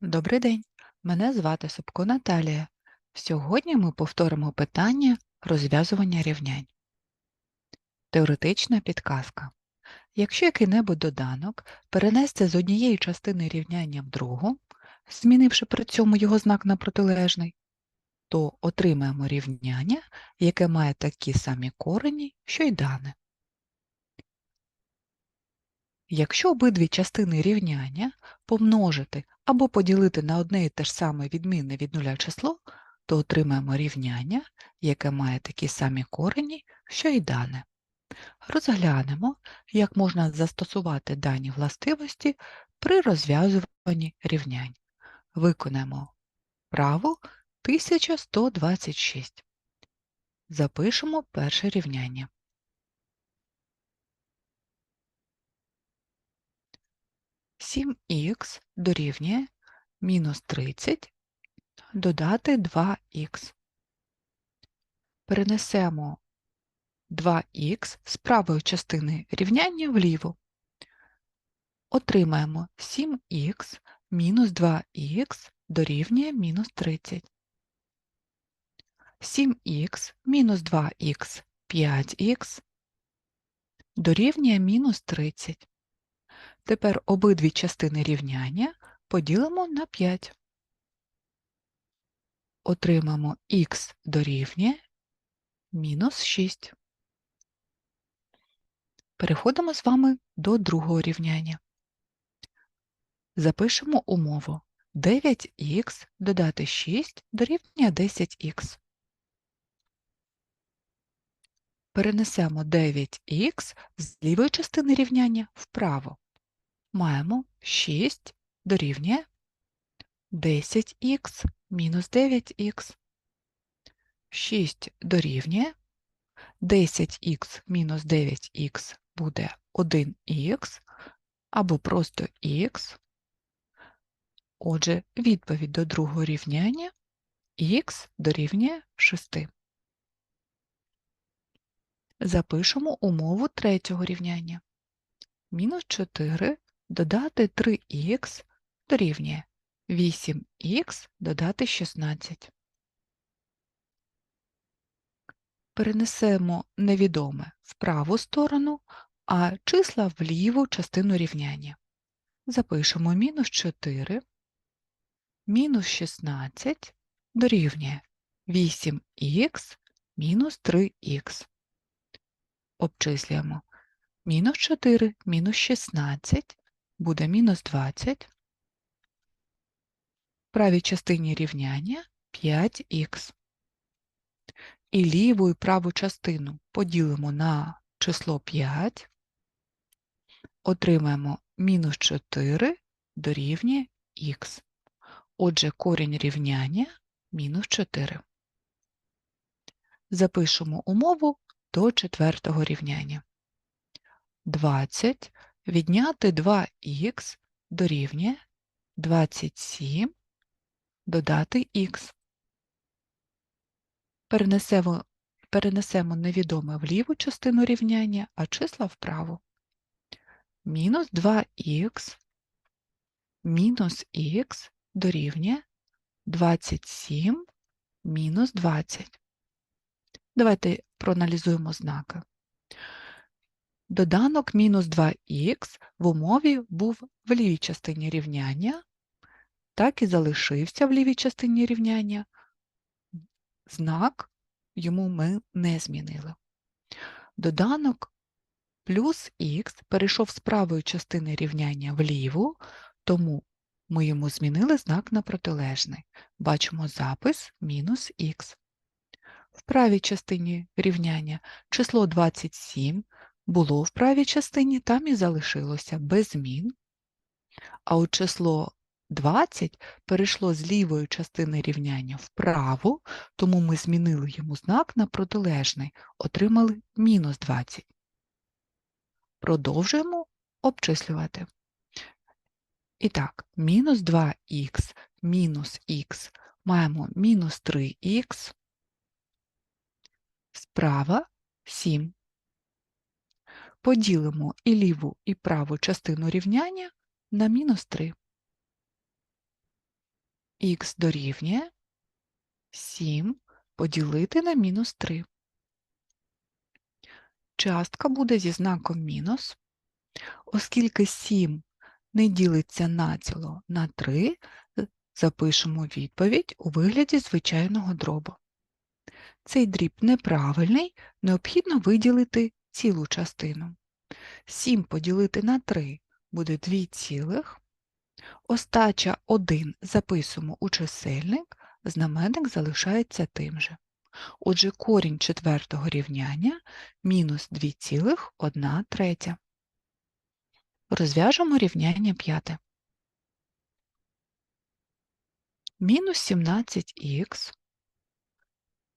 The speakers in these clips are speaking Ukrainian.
Добрий день, мене звати Собко Наталія. Сьогодні ми повторимо питання розв'язування рівнянь. Теоретична підказка. Якщо який-небудь доданок перенести з однієї частини рівняння в другу, змінивши при цьому його знак на протилежний, то отримаємо рівняння, яке має такі самі корені, що й дане. Якщо обидві частини рівняння помножити або поділити на одне і те ж саме відмінне від нуля число, то отримаємо рівняння, яке має такі самі корені, що й дане. Розглянемо, як можна застосувати дані властивості при розв'язуванні рівнянь. Виконаємо право 1126. Запишемо перше рівняння. 7х дорівнює мінус 30 додати 2х. Перенесемо 2х з правої частини рівняння вліво. Отримаємо 7х мінус 2х дорівнює мінус 30. 7х мінус 2х 5х дорівнює мінус 30. Тепер обидві частини рівняння поділимо на 5. Отримаємо х дорівнює мінус 6. Переходимо з вами до другого рівняння. Запишемо умову 9х додати 6 дорівнює 10х. Перенесемо 9х з лівої частини рівняння вправо маємо 6 дорівнює 10х мінус 9х. 6 дорівнює 10х мінус 9х буде 1х або просто х. Отже, відповідь до другого рівняння х дорівнює 6. Запишемо умову третього рівняння. Мінус 4 додати 3х дорівнює 8х додати 16. Перенесемо невідоме в праву сторону, а числа в ліву частину рівняння. Запишемо мінус 4, мінус 16 дорівнює 8х мінус 3х. Обчислюємо мінус 4 мінус 16 буде мінус 20. В правій частині рівняння 5х. І ліву і праву частину поділимо на число 5, отримаємо мінус 4 дорівнює х. Отже, корінь рівняння мінус 4. Запишемо умову до четвертого рівняння. 20 відняти 2х дорівнює 27 додати х. Перенесемо, перенесемо невідоме в ліву частину рівняння, а числа вправо. Мінус 2х мінус х дорівнює 27 мінус 20. Давайте проаналізуємо знаки. Доданок мінус 2х в умові був в лівій частині рівняння, так і залишився в лівій частині рівняння. Знак йому ми не змінили. Доданок плюс х перейшов з правої частини рівняння в ліву, тому ми йому змінили знак на протилежний. Бачимо запис мінус х. В правій частині рівняння число 27 було в правій частині, там і залишилося без змін. А от число 20 перейшло з лівої частини рівняння вправо, тому ми змінили йому знак на протилежний, отримали мінус 20. Продовжуємо обчислювати. І так, мінус 2х мінус х маємо мінус 3х, справа 7 поділимо і ліву, і праву частину рівняння на мінус 3. х дорівнює 7 поділити на мінус 3. Частка буде зі знаком мінус, оскільки 7 не ділиться націло на 3, запишемо відповідь у вигляді звичайного дробу. Цей дріб неправильний, необхідно виділити цілу частину. 7 поділити на 3 буде 2 цілих. Остача 1 записуємо у чисельник, знаменник залишається тим же. Отже, корінь четвертого рівняння мінус 2,1 третя. Розв'яжемо рівняння п'яте. Мінус 17х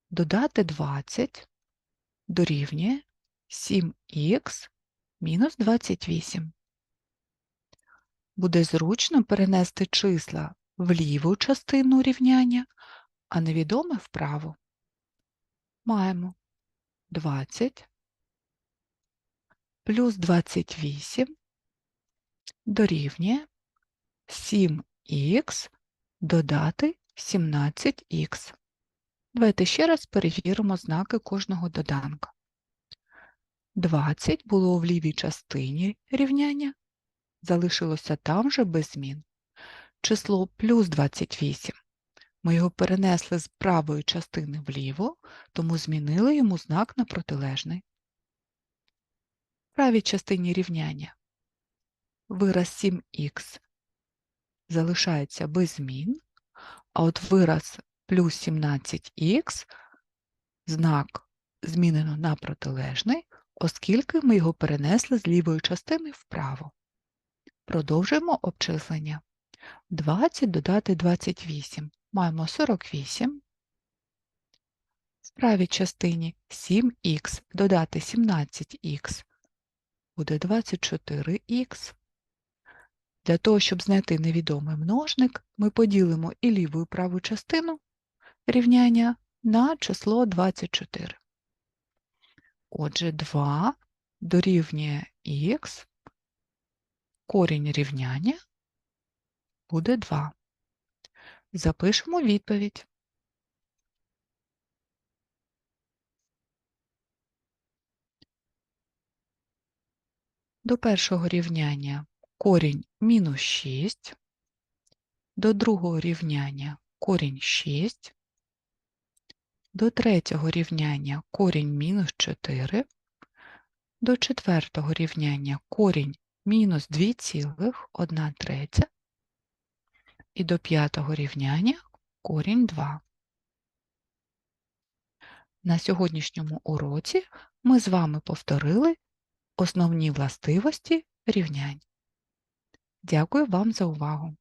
додати 20 дорівнює 7х мінус 28. Буде зручно перенести числа в ліву частину рівняння, а невідоме вправо. Маємо 20 плюс 28 дорівнює 7х додати 17х. Давайте ще раз перевіримо знаки кожного доданка. 20 було в лівій частині рівняння, залишилося там же без змін. Число плюс 28. Ми його перенесли з правої частини вліво, тому змінили йому знак на протилежний. В правій частині рівняння вираз 7х залишається без змін, а от вираз плюс 17х знак змінено на протилежний, оскільки ми його перенесли з лівої частини вправо. Продовжуємо обчислення. 20 додати 28. Маємо 48. В правій частині 7х додати 17х буде 24х. Для того, щоб знайти невідомий множник, ми поділимо і ліву і праву частину рівняння на число 24. Отже, 2 дорівнює х, корінь рівняння буде 2. Запишемо відповідь. До першого рівняння корінь мінус 6, до другого рівняння корінь 6, до третього рівняння корінь мінус 4, до четвертого рівняння корінь мінус 2,1 третя і до п'ятого рівняння корінь 2. На сьогоднішньому уроці ми з вами повторили основні властивості рівнянь. Дякую вам за увагу!